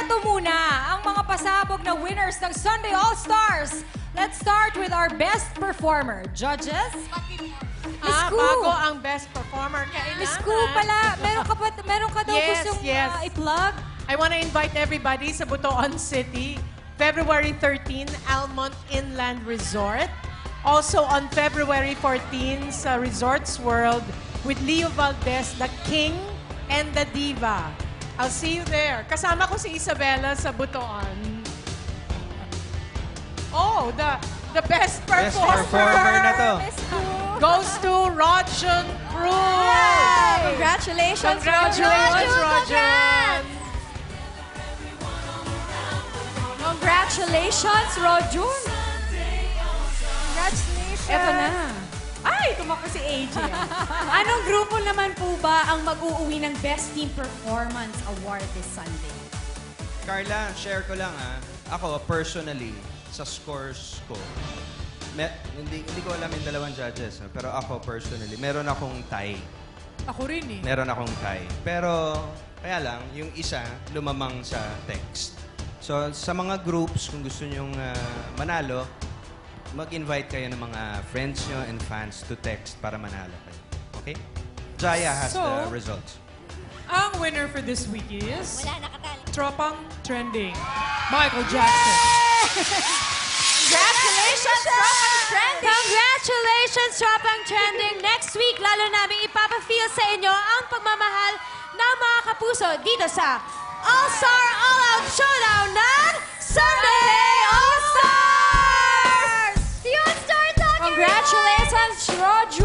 eto muna ang mga pasabog na winners ng Sunday All-Stars. Let's start with our best performer. Judges? Miss Ah, Koo. bago ang best performer. Kailangan. Miss Koo pala, meron ka, pa, meron ka daw Yes, gustong yes. ah, i-plug? I want to invite everybody sa Butuan City, February 13, Almont Inland Resort. Also on February 14 sa Resorts World with Leo Valdez, the King and the Diva. I'll see you there. Kasama ko si Isabella sa Butuan. Oh, the the best Best performer, performer na to. Goes to Rojan Cruz. Congratulations, Congratulations, Rojan. Congratulations, Rojun! Congratulations! Eto na. Ay, tumakbo si AJ. Anong grupo naman po ba ang mag-uuwi ng Best Team Performance Award this Sunday? Carla, share ko lang ah. Ako, personally, sa scores ko, me- hindi, hindi ko alam yung dalawang judges, ah, pero ako personally, meron akong tie. Ako rin eh. Meron akong tie. Pero, kaya lang, yung isa, lumamang sa text. So, sa mga groups, kung gusto nyong ah, manalo, mag-invite kayo ng mga friends nyo and fans to text para manalo kayo. Okay? Jaya has So- the results. Ang winner for this week is... Wala, nakatali. Tropang Trending. Michael Jackson. Congratulations, Tropang Trending! Congratulations, Tropang Trending! Next week, lalo namin ipapafeel sa inyo ang pagmamahal ng mga kapuso dito sa All-Star All-Out Showdown ng Sunday Shalatas Roger.